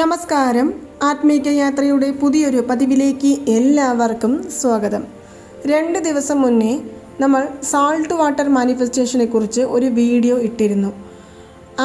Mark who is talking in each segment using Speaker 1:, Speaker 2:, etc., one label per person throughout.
Speaker 1: നമസ്കാരം. ആത്മീക യാത്രയുടെ പുതിയൊരു പതിവിലേക്ക് എല്ലാവർക്കും സ്വാഗതം. രണ്ട് ദിവസം മുന്നേ നമ്മൾ സാൾട്ട് വാട്ടർ മാനിഫെസ്റ്റേഷനെ കുറിച്ച് ഒരു വീഡിയോ ഇട്ടിരുന്നു.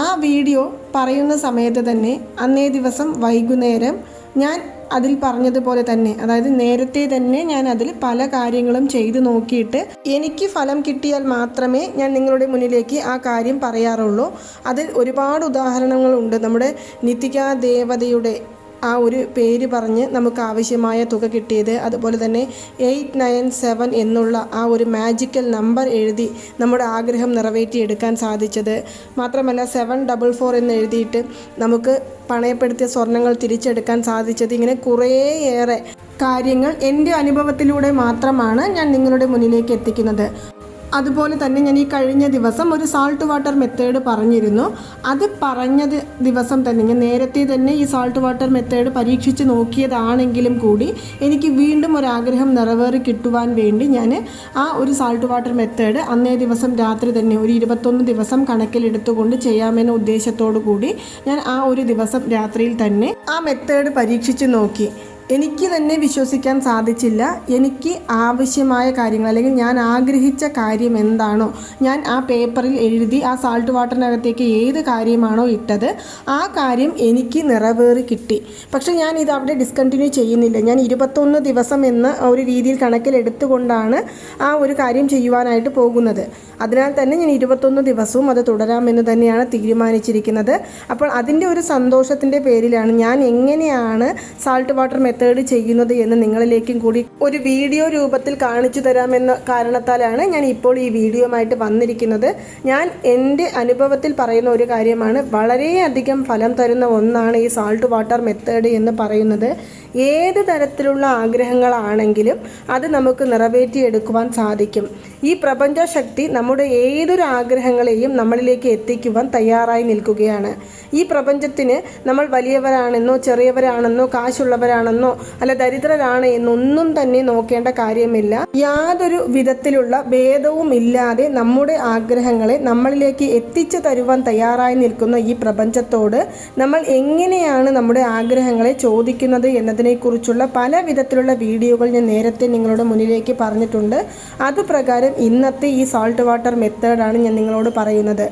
Speaker 1: ആ വീഡിയോ പറയുന്ന സമയത്ത് തന്നെ അന്നേ ദിവസം വൈകുന്നേരം ഞാൻ അതിൽ പറഞ്ഞതുപോലെ തന്നെ അതായത് നേരത്തെ തന്നെ ഞാൻ അതിൽ പല കാര്യങ്ങളും ചെയ്തു നോക്കിയിട്ട് എനിക്ക് ഫലം കിട്ടിയാൽ മാത്രമേ ഞാൻ നിങ്ങളുടെ മുന്നിലേക്ക് ആ കാര്യം പറയാറുള്ളൂ. അതിൽ ഒരുപാട് ഉദാഹരണങ്ങളുണ്ട്. നമ്മുടെ നിതിക ദേവതയുടെ ആ ഒരു പേര് പറഞ്ഞ് നമുക്ക് ആവശ്യമായ തുക കിട്ടിയത്. അതുപോലെ തന്നെ എയ്റ്റ് നയൻ സെവൻ എന്നുള്ള ആ ഒരു മാജിക്കൽ നമ്പർ എഴുതി നമ്മുടെ ആഗ്രഹം നിറവേറ്റിയെടുക്കാൻ സാധിച്ചത്. മാത്രമല്ല സെവൻ ഡബിൾ ഫോർ എന്ന് എഴുതിയിട്ട് നമുക്ക് പണയപ്പെടുത്തിയ സ്വർണങ്ങൾ തിരിച്ചെടുക്കാൻ സാധിച്ചത്. ഇങ്ങനെ കുറേയേറെ കാര്യങ്ങൾ എന്റെ അനുഭവത്തിലൂടെ മാത്രമാണ് ഞാൻ നിങ്ങളുടെ മുന്നിലേക്ക് എത്തിക്കുന്നത്. അതുപോലെ തന്നെ ഞാൻ ഈ കഴിഞ്ഞ ദിവസം ഒരു സാൾട്ട് വാട്ടർ മെത്തേഡ് പറഞ്ഞിരുന്നു. അത് പറഞ്ഞ ദിവസം തന്നെ ഞാൻ നേരത്തെ തന്നെ ഈ സാൾട്ട് വാട്ടർ മെത്തേഡ് പരീക്ഷിച്ച് നോക്കിയതാണെങ്കിലും കൂടി എനിക്ക് വീണ്ടും ഒരാഗ്രഹം നിറവേറി കിട്ടുവാൻ വേണ്ടി ഞാൻ ആ ഒരു സാൾട്ട് വാട്ടർ മെത്തേഡ് അന്നേ ദിവസം രാത്രി തന്നെ ഒരു ഇരുപത്തൊന്ന് ദിവസം കണക്കിലെടുത്തുകൊണ്ട് ചെയ്യാമെന്ന ഉദ്ദേശത്തോടു കൂടി ഞാൻ ആ ഒരു ദിവസം രാത്രിയിൽ തന്നെ ആ മെത്തേഡ് പരീക്ഷിച്ച് നോക്കി. എനിക്ക് തന്നെ വിശ്വസിക്കാൻ സാധിച്ചില്ല. എനിക്ക് ആവശ്യമായ കാര്യങ്ങൾ അല്ലെങ്കിൽ ഞാൻ ആഗ്രഹിച്ച കാര്യം എന്താണോ ഞാൻ ആ പേപ്പറിൽ എഴുതി ആ സാൾട്ട് വാട്ടറിനകത്തേക്ക് ഏത് കാര്യമാണോ ഇട്ടത് ആ കാര്യം എനിക്ക് നിറവേറി കിട്ടി. പക്ഷെ ഞാൻ ഇത് അവിടെ ഡിസ്കണ്ടിന്യൂ ചെയ്യുന്നില്ല. ഞാൻ ഇരുപത്തൊന്ന് ദിവസം എന്ന ഒരു രീതിയിൽ കണക്കിലെടുത്തുകൊണ്ടാണ് ആ ഒരു കാര്യം ചെയ്യുവാനായിട്ട് പോകുന്നത്. അതിനാൽ തന്നെ ഞാൻ ഇരുപത്തൊന്ന് ദിവസവും അത് തുടരാമെന്ന് തന്നെയാണ് തീരുമാനിച്ചിരിക്കുന്നത്. അപ്പോൾ അതിന്റെ ഒരു സന്തോഷത്തിന്റെ പേരിലാണ് ഞാൻ എങ്ങനെയാണ് സാൾട്ട് വാട്ടർ മെത്തേഡ് ചെയ്യുന്നത് എന്ന് നിങ്ങളിലേക്കും കൂടി ഒരു വീഡിയോ രൂപത്തിൽ കാണിച്ചു തരാമെന്ന കാരണത്താലാണ് ഞാൻ ഇപ്പോൾ ഈ വീഡിയോയുമായിട്ട് വന്നിരിക്കുന്നത്. ഞാൻ എന്റെ അനുഭവത്തിൽ പറയുന്ന ഒരു കാര്യമാണ്. വളരെയധികം ഫലം തരുന്ന ഒന്നാണ് ഈ സാൾട്ട് വാട്ടർ മെത്തേഡ് എന്ന് പറയുന്നത്. ഏത് തരത്തിലുള്ള ആഗ്രഹങ്ങളാണെങ്കിലും അത് നമുക്ക് നിറവേറ്റിയെടുക്കുവാൻ സാധിക്കും. ഈ പ്രപഞ്ചശക്തി നമ്മുടെ ഏതൊരു ആഗ്രഹങ്ങളെയും നമ്മളിലേക്ക് എത്തിക്കുവാൻ തയ്യാറായി നിൽക്കുകയാണ്. ഈ പ്രപഞ്ചത്തിന് നമ്മൾ വലിയവരാണെന്നോ ചെറിയവരാണെന്നോ കാശുള്ളവരാണെന്നോ അല്ല ദരിദ്രരാണ് എന്നൊന്നും തന്നെ നോക്കേണ്ട കാര്യമില്ല. യാതൊരു വിധത്തിലുള്ള ഭേദവും ഇല്ലാതെ നമ്മുടെ ആഗ്രഹങ്ങളെ നമ്മളിലേക്ക് എത്തിച്ചു തരുവാൻ തയ്യാറായി നിൽക്കുന്ന ഈ പ്രപഞ്ചത്തോട് നമ്മൾ എങ്ങനെയാണ് നമ്മുടെ ആഗ്രഹങ്ങളെ ചോദിക്കുന്നത് എന്നതിനെക്കുറിച്ചുള്ള പല വിധത്തിലുള്ള വീഡിയോകൾ ഞാൻ നേരത്തെ നിങ്ങളുടെ മുന്നിലേക്ക് പറഞ്ഞിട്ടുണ്ട്. അതുപ്രകാരം ഇന്നത്തെ ഈ സാൾട്ട് വാട്ടർ മെത്തേഡാണ് ഞാൻ നിങ്ങളോട് പറയുന്നത്.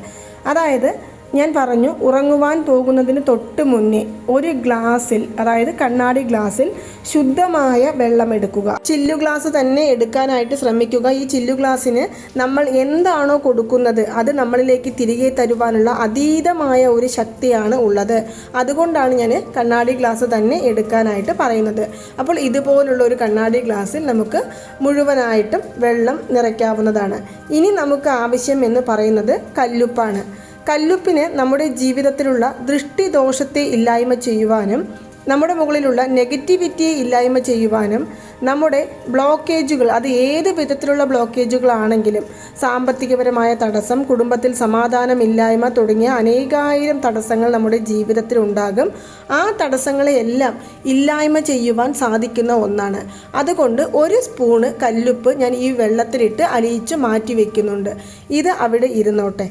Speaker 1: അതായത് ഞാൻ പറഞ്ഞു ഉറങ്ങുവാൻ പോകുന്നതിന് തൊട്ട് മുന്നേ ഒരു ഗ്ലാസ്സിൽ അതായത് കണ്ണാടി ഗ്ലാസ്സിൽ ശുദ്ധമായ വെള്ളം എടുക്കുക. ചില്ലു ഗ്ലാസ് തന്നെ എടുക്കാനായിട്ട് ശ്രമിക്കുക. ഈ ചില്ലു ഗ്ലാസ്സിന് നമ്മൾ എന്താണോ കൊടുക്കുന്നത് അത് നമ്മളിലേക്ക് തിരികെ തരുവാനുള്ള അതീതമായ ഒരു ശക്തിയാണ് ഉള്ളത്. അതുകൊണ്ടാണ് ഞാൻ കണ്ണാടി ഗ്ലാസ് തന്നെ എടുക്കാനായിട്ട് പറയുന്നത്. അപ്പോൾ ഇതുപോലുള്ള ഒരു കണ്ണാടി ഗ്ലാസ്സിൽ നമുക്ക് മുഴുവനായിട്ടും വെള്ളം നിറയ്ക്കാവുന്നതാണ്. ഇനി നമുക്ക് ആവശ്യം എന്ന് പറയുന്നത് കല്ലുപ്പാണ്. കല്ലുപ്പിന് നമ്മുടെ ജീവിതത്തിലുള്ള ദൃഷ്ടിദോഷത്തെ ഇല്ലായ്മ ചെയ്യുവാനും നമ്മുടെ മുകളിലുള്ള നെഗറ്റിവിറ്റിയെ ഇല്ലായ്മ ചെയ്യുവാനും നമ്മുടെ ബ്ലോക്കേജുകൾ അത് ഏത് വിധത്തിലുള്ള ബ്ലോക്കേജുകളാണെങ്കിലും സാമ്പത്തികപരമായ തടസ്സം കുടുംബത്തിൽ സമാധാനമില്ലായ്മ തുടങ്ങിയ അനേകായിരം തടസ്സങ്ങൾ നമ്മുടെ ജീവിതത്തിൽ ഉണ്ടാകും. ആ തടസ്സങ്ങളെയെല്ലാം ഇല്ലായ്മ ചെയ്യുവാൻ സാധിക്കുന്ന ഒന്നാണ്. അതുകൊണ്ട് ഒരു സ്പൂണ് കല്ലുപ്പ് ഞാൻ ഈ വെള്ളത്തിലിട്ട് അലിയിച്ച് മാറ്റി വയ്ക്കുന്നുണ്ട് ഇത് അവിടെ ഇരുന്നോട്ടെ.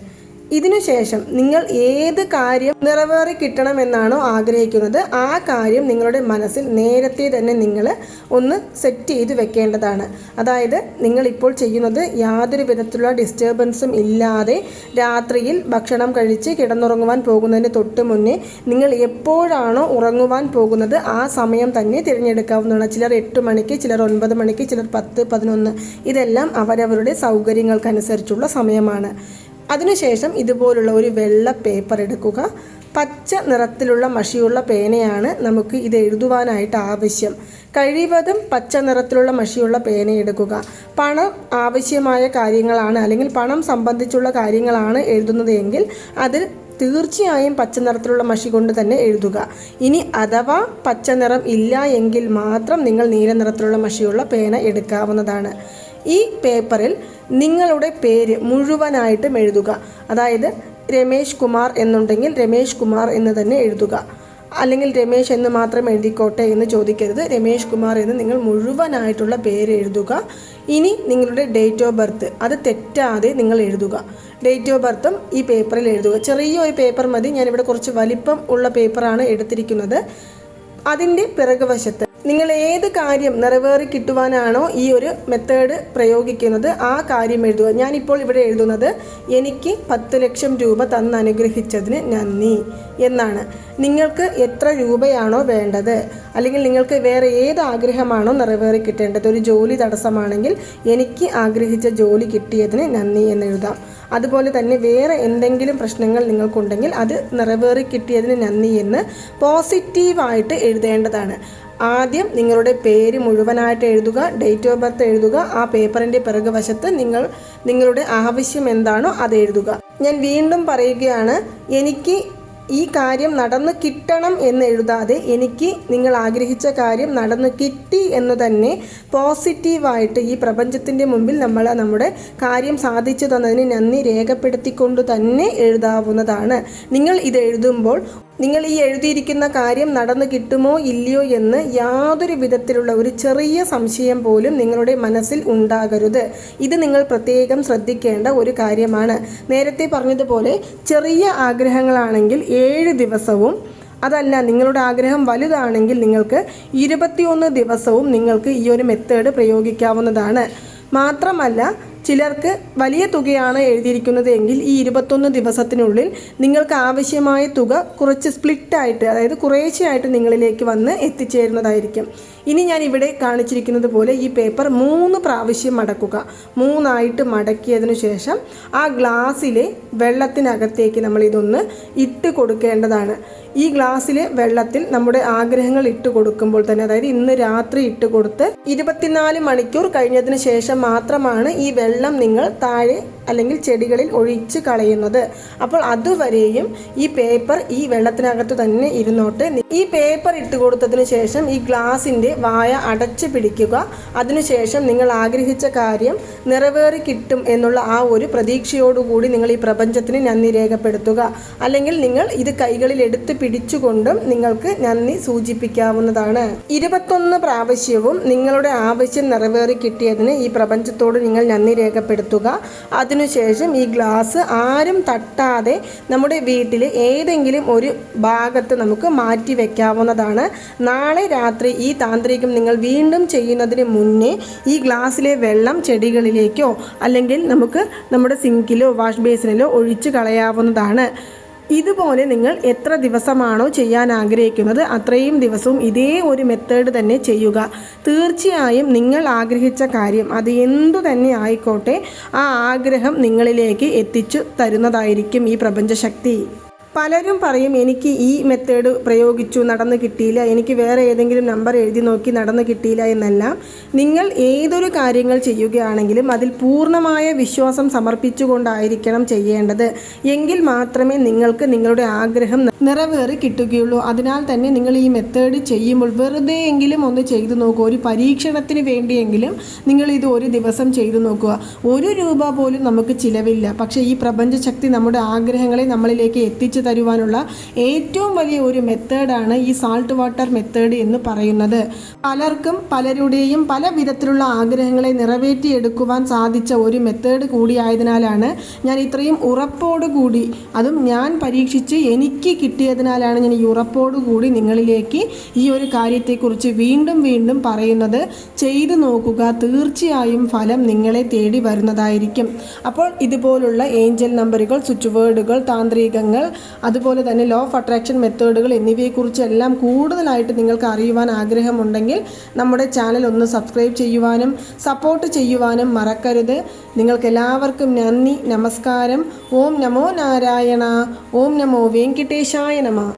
Speaker 1: ഇതിനുശേഷം നിങ്ങൾ ഏത് കാര്യം നിറവേറി കിട്ടണമെന്നാണോ ആഗ്രഹിക്കുന്നത് ആ കാര്യം നിങ്ങളുടെ മനസ്സിൽ നേരത്തെ തന്നെ നിങ്ങൾ ഒന്ന് സെറ്റ് ചെയ്ത് വെക്കേണ്ടതാണ്. അതായത് നിങ്ങൾ ഇപ്പോൾ ചെയ്യുന്നത് യാതൊരു വിധത്തിലുള്ള ഡിസ്റ്റർബൻസും ഇല്ലാതെ രാത്രിയിൽ ഭക്ഷണം കഴിച്ച് കിടന്നുറങ്ങുവാൻ പോകുന്നതിന് തൊട്ട് മുന്നേ നിങ്ങൾ എപ്പോഴാണോ ഉറങ്ങുവാൻ പോകുന്നത് ആ സമയം തന്നെ തിരഞ്ഞെടുക്കാവുന്നതാണ്. ചിലർ എട്ട് മണിക്ക് ചിലർ ഒൻപത് മണിക്ക് ചിലർ പത്ത് പതിനൊന്ന്. ഇതെല്ലാം അവരവരുടെ സൗകര്യങ്ങൾക്കനുസരിച്ചുള്ള സമയമാണ്. അതിനുശേഷം ഇതുപോലുള്ള ഒരു വെള്ള പേപ്പർ എടുക്കുക. പച്ച നിറത്തിലുള്ള മഷിയുള്ള പേനയാണ് നമുക്ക് ഇത് എഴുതുവാനായിട്ട് ആവശ്യം. കഴിവതും പച്ച നിറത്തിലുള്ള മഷിയുള്ള പേന എടുക്കുക. പണം ആവശ്യമായ കാര്യങ്ങളാണ് അല്ലെങ്കിൽ പണം സംബന്ധിച്ചുള്ള കാര്യങ്ങളാണ് എഴുതുന്നത് എങ്കിൽ അതിൽ തീർച്ചയായും പച്ച നിറത്തിലുള്ള മഷി കൊണ്ട് തന്നെ എഴുതുക. ഇനി അഥവാ പച്ച നിറം ഇല്ല എങ്കിൽ മാത്രം നിങ്ങൾ നീല നിറത്തിലുള്ള മഷിയുള്ള പേന എടുക്കാവുന്നതാണ്. ഈ പേപ്പറിൽ നിങ്ങളുടെ പേര് മുഴുവനായിട്ടും എഴുതുക. അതായത് രമേശ് കുമാർ എന്നുണ്ടെങ്കിൽ രമേശ് കുമാർ എന്ന് തന്നെ എഴുതുക. അല്ലെങ്കിൽ രമേശ് എന്ന് മാത്രം എഴുതിക്കോട്ടെ എന്ന് ചോദിക്കരുത്. രമേശ് കുമാർ എന്ന് നിങ്ങൾ മുഴുവനായിട്ടുള്ള പേര് എഴുതുക. ഇനി നിങ്ങളുടെ ഡേറ്റ് ഓഫ് ബർത്ത്. അത് തെറ്റാതെ നിങ്ങൾ എഴുതുക. ഡേറ്റ് ഓഫ് ബർത്തും ഈ പേപ്പറിൽ എഴുതുക. ചെറിയൊരു പേപ്പർ മതി. ഞാനിവിടെ കുറച്ച് വലിപ്പം ഉള്ള പേപ്പറാണ് എടുത്തിരിക്കുന്നത്. അതിന്റെ പിറകുവശത്ത് നിങ്ങൾ ഏത് കാര്യം നിറവേറി കിട്ടുവാനാണോ ഈ ഒരു മെത്തേഡ് പ്രയോഗിക്കുന്നത് ആ കാര്യം എഴുതുക. ഞാനിപ്പോൾ ഇവിടെ എഴുതുന്നത് എനിക്ക് പത്ത് ലക്ഷം രൂപ തന്ന് അനുഗ്രഹിച്ചതിന് നന്ദി എന്നാണ്. നിങ്ങൾക്ക് എത്ര രൂപയാണോ വേണ്ടത് അല്ലെങ്കിൽ നിങ്ങൾക്ക് വേറെ ഏത് ആഗ്രഹമാണോ നിറവേറി കിട്ടേണ്ടത് ഒരു ജോലി തടസ്സമാണെങ്കിൽ എനിക്ക് ആഗ്രഹിച്ച ജോലി കിട്ടിയതിന് നന്ദി എന്ന് എഴുതാം. അതുപോലെ തന്നെ വേറെ എന്തെങ്കിലും പ്രശ്നങ്ങൾ നിങ്ങൾക്കുണ്ടെങ്കിൽ അത് നിറവേറി കിട്ടിയതിന് നന്ദി എന്ന് പോസിറ്റീവായിട്ട് എഴുതേണ്ടതാണ്. ആദ്യം നിങ്ങളുടെ പേര് മുഴുവനായിട്ട് എഴുതുക ഡേറ്റ് ഓഫ് ബർത്ത് എഴുതുക ആ പേപ്പറിന്റെ പിറകുവശത്ത് നിങ്ങൾ നിങ്ങളുടെ ആവശ്യം എന്താണോ അത് എഴുതുക. ഞാൻ വീണ്ടും പറയുകയാണ് എനിക്ക് ഈ കാര്യം നടന്നു കിട്ടണം എന്ന് എഴുതാതെ എനിക്ക് നിങ്ങൾ ആഗ്രഹിച്ച കാര്യം നടന്നു കിട്ടി എന്ന് തന്നെ പോസിറ്റീവായിട്ട് ഈ പ്രപഞ്ചത്തിന്റെ മുമ്പിൽ നമ്മൾ നമ്മുടെ കാര്യം സാധിച്ചു തന്നതിന് നന്ദി രേഖപ്പെടുത്തിക്കൊണ്ട് തന്നെ എഴുതാവുന്നതാണ്. നിങ്ങൾ ഇത് എഴുതുമ്പോൾ നിങ്ങൾ ഈ എഴുതിയിരിക്കുന്ന കാര്യം നടന്നു കിട്ടുമോ ഇല്ലയോ എന്ന് യാതൊരു വിധത്തിലുള്ള ഒരു ചെറിയ സംശയം പോലും നിങ്ങളുടെ മനസ്സിൽ ഉണ്ടാകരുത്. ഇത് നിങ്ങൾ പ്രത്യേകം ശ്രദ്ധിക്കേണ്ട ഒരു കാര്യമാണ്. നേരത്തെ പറഞ്ഞതുപോലെ ചെറിയ ആഗ്രഹങ്ങളാണെങ്കിൽ ഏഴ് ദിവസവും അതല്ല നിങ്ങളുടെ ആഗ്രഹം വലുതാണെങ്കിൽ നിങ്ങൾക്ക് ഇരുപത്തിയൊന്ന് ദിവസവും നിങ്ങൾക്ക് ഈ ഒരു മെത്തേഡ് പ്രയോഗിക്കാവുന്നതാണ്. മാത്രമല്ല ചിലർക്ക് വലിയ തുകയാണ് എഴുതിയിരിക്കുന്നത് എങ്കിൽ ഈ ഇരുപത്തൊന്ന് ദിവസത്തിനുള്ളിൽ നിങ്ങൾക്ക് ആവശ്യമായ തുക കുറച്ച് സ്പ്ലിറ്റായിട്ട് അതായത് കുറേശ്ശെയായിട്ട് നിങ്ങളിലേക്ക് വന്ന് എത്തിച്ചേരുന്നതായിരിക്കും. ഇനി ഞാൻ ഇവിടെ കാണിച്ചിരിക്കുന്നത് പോലെ ഈ പേപ്പർ മൂന്ന് പ്രാവശ്യം മടക്കുക. മൂന്നായിട്ട് മടക്കിയതിനു ശേഷം ആ ഗ്ലാസ്സിലെ വെള്ളത്തിനകത്തേക്ക് നമ്മൾ ഇതൊന്ന് ഇട്ട് കൊടുക്കേണ്ടതാണ്. ഈ ഗ്ലാസ്സിലെ വെള്ളത്തിൽ നമ്മുടെ ആഗ്രഹങ്ങൾ ഇട്ട് കൊടുക്കുമ്പോൾ തന്നെ അതായത് ഇന്ന് രാത്രി ഇട്ട് കൊടുത്ത് ഇരുപത്തിനാല് മണിക്കൂർ കഴിഞ്ഞതിന് ശേഷം മാത്രമാണ് ഈ വെള്ളം നിങ്ങൾ താഴെ അല്ലെങ്കിൽ ചെടികളിൽ ഒഴിച്ച് കളയുന്നത്. അപ്പോൾ അതുവരെയും ഈ പേപ്പർ ഈ വെള്ളത്തിനകത്ത് തന്നെ ഇരുന്നോട്ട്. ഈ പേപ്പർ ഇട്ട് കൊടുത്തതിന് ശേഷം ഈ ഗ്ലാസിന്റെ വായ അടച്ചു പിടിക്കുക. അതിനുശേഷം നിങ്ങൾ ആഗ്രഹിച്ച കാര്യം നിറവേറി കിട്ടും എന്നുള്ള ആ ഒരു പ്രതീക്ഷയോടുകൂടി നിങ്ങൾ ഈ പ്രപഞ്ചത്തിന് നന്ദി രേഖപ്പെടുത്തുക. അല്ലെങ്കിൽ നിങ്ങൾ ഇത് കൈകളിൽ എടുത്ത് പിടിച്ചുകൊണ്ടും നിങ്ങൾക്ക് നന്ദി സൂചിപ്പിക്കാവുന്നതാണ്. ഇരുപത്തൊന്ന് പ്രാവശ്യവും നിങ്ങളുടെ ആവശ്യം നിറവേറി കിട്ടിയതിന് ഈ പ്രപഞ്ചത്തോട് നിങ്ങൾ നന്ദി രേഖപ്പെടുത്തുക. അതിനുശേഷം ഈ ഗ്ലാസ് ആരും തട്ടാതെ നമ്മുടെ വീട്ടിൽ ഏതെങ്കിലും ഒരു ഭാഗത്ത് നമുക്ക് മാറ്റി വെക്കാവുന്നതാണ്. നാളെ രാത്രി ഈ താന്ത്രികം നിങ്ങൾ വീണ്ടും ചെയ്യുന്നതിന് മുന്നേ ഈ ഗ്ലാസ്സിലെ വെള്ളം ചെടികളിലേക്കോ അല്ലെങ്കിൽ നമുക്ക് നമ്മുടെ സിങ്കിലോ വാഷ് ബേസിനിലോ ഒഴിച്ചു കളയാവുന്നതാണ്. ഇതുപോലെ നിങ്ങൾ എത്ര ദിവസമാണോ ചെയ്യാൻ ആഗ്രഹിക്കുന്നത് അത്രയും ദിവസവും ഇതേ ഒരു മെത്തേഡ് തന്നെ ചെയ്യുക. തീർച്ചയായും നിങ്ങൾ ആഗ്രഹിച്ച കാര്യം അത് എന്തു തന്നെ ആയിക്കോട്ടെ ആ ആഗ്രഹം നിങ്ങളിലേക്ക് എത്തിച്ചു തരുന്നതായിരിക്കും ഈ പ്രപഞ്ചശക്തി. പലരും പറയും എനിക്ക് ഈ മെത്തേഡ് പ്രയോഗിച്ചു നടന്നു കിട്ടിയില്ല. എനിക്ക് വേറെ ഏതെങ്കിലും നമ്പർ എഴുതി നോക്കി നടന്നു കിട്ടിയില്ല എന്നെല്ലാം. നിങ്ങൾ ഏതൊരു കാര്യങ്ങൾ ചെയ്യുകയാണെങ്കിലും അതിൽ പൂർണമായ വിശ്വാസം സമർപ്പിച്ചുകൊണ്ടായിരിക്കണം ചെയ്യേണ്ടത്. എങ്കിൽ മാത്രമേ നിങ്ങൾക്ക് നിങ്ങളുടെ ആഗ്രഹം നിറവേറി കിട്ടുകയുള്ളൂ. അതിനാൽ തന്നെ നിങ്ങൾ ഈ മെത്തേഡ് ചെയ്യുമ്പോൾ വെറുതെ എങ്കിലും ഒന്ന് ചെയ്തു നോക്കുക ഒരു പരീക്ഷണത്തിന് വേണ്ടിയെങ്കിലും നിങ്ങൾ ഇത് ഒരു ദിവസം ചെയ്തു നോക്കുക. ഒരു രൂപ പോലും നമുക്ക് ചിലവില്ല. പക്ഷേ ഈ പ്രപഞ്ചശക്തി നമ്മുടെ ആഗ്രഹങ്ങളെ നമ്മളിലേക്ക് എത്തിച്ചു തരുവാനുള്ള ഏറ്റവും വലിയ ഒരു മെത്തേഡാണ് ഈ സാൾട്ട് വാട്ടർ മെത്തേഡ് എന്ന് പറയുന്നത്. പലർക്കും പലരുടെയും പല വിധത്തിലുള്ള ആഗ്രഹങ്ങളെ നിറവേറ്റിയെടുക്കുവാൻ സാധിച്ച ഒരു മെത്തേഡ് കൂടിയായതിനാലാണ് ഞാൻ ഇത്രയും ഉറപ്പോടുകൂടി അതും ഞാൻ പരീക്ഷിച്ച് എനിക്ക് കിട്ടിയതിനാലാണ് ഞാൻ ഈ ഉറപ്പോടുകൂടി നിങ്ങളിലേക്ക് ഈ ഒരു കാര്യത്തെക്കുറിച്ച് വീണ്ടും വീണ്ടും പറയുന്നത്. ചെയ്തു നോക്കുക തീർച്ചയായും ഫലം നിങ്ങളെ തേടി വരുന്നതായിരിക്കും. അപ്പോൾ ഇതുപോലുള്ള ഏഞ്ചൽ നമ്പറുകൾ സ്വിച്ച് വേർഡുകൾ താന്ത്രികങ്ങൾ അതുപോലെ തന്നെ ലോ ഓഫ് അട്രാക്ഷൻ മെത്തേഡുകൾ എന്നിവയെക്കുറിച്ചെല്ലാം കൂടുതലായിട്ട് നിങ്ങൾക്ക് അറിയുവാൻ ആഗ്രഹമുണ്ടെങ്കിൽ നമ്മുടെ ചാനൽ ഒന്ന് സബ്സ്ക്രൈബ് ചെയ്യുവാനും സപ്പോർട്ട് ചെയ്യുവാനും മറക്കരുത്. നിങ്ങൾക്ക് എല്ലാവർക്കും നന്ദി നമസ്കാരം. ഓം നമോ നാരായണ ഓം നമോ വെങ്കിട്ടേശായ നമ.